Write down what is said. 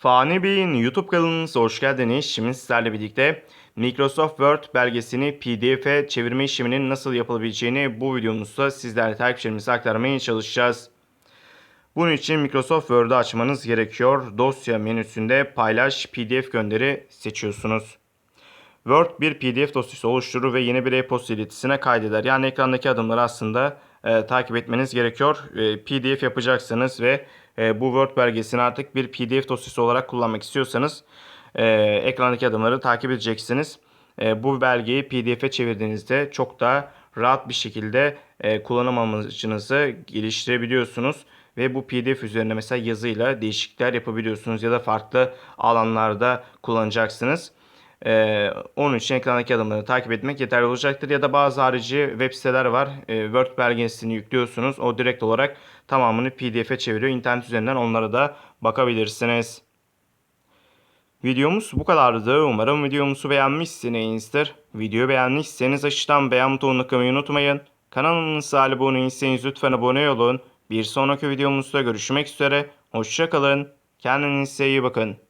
Fani Bey'in YouTube kanalınıza hoş geldiniz. Şimdi sizlerle birlikte Microsoft Word belgesini PDF'e çevirme işleminin nasıl yapılabileceğini bu videomuzda sizlerle takipçilerimize aktarmaya çalışacağız. Bunun için Microsoft Word'u açmanız gerekiyor. Dosya menüsünde paylaş PDF gönderi seçiyorsunuz. Word bir PDF dosyası oluşturur ve yeni bir e-posta iletisine kaydeder. Yani ekrandaki adımları aslında e, takip etmeniz gerekiyor. E, PDF yapacaksınız ve e, bu Word belgesini artık bir PDF dosyası olarak kullanmak istiyorsanız e, ekrandaki adımları takip edeceksiniz. E, bu belgeyi PDF'e çevirdiğinizde çok daha rahat bir şekilde e, kullanım amacınızı geliştirebiliyorsunuz. Ve bu PDF üzerine mesela yazıyla değişiklikler yapabiliyorsunuz ya da farklı alanlarda kullanacaksınız. Ee, onun için ekrandaki adımları takip etmek yeterli olacaktır. Ya da bazı harici web siteler var. Ee, Word belgesini yüklüyorsunuz. O direkt olarak tamamını PDF'e çeviriyor. İnternet üzerinden onlara da bakabilirsiniz. Videomuz bu kadardı. Umarım videomuzu beğenmişsinizdir. Videoyu beğenmişseniz aşağıdan beğen butonuna tıklamayı unutmayın. Kanalımıza abone değilseniz lütfen abone olun. Bir sonraki videomuzda görüşmek üzere. Hoşçakalın. Kendinize iyi bakın.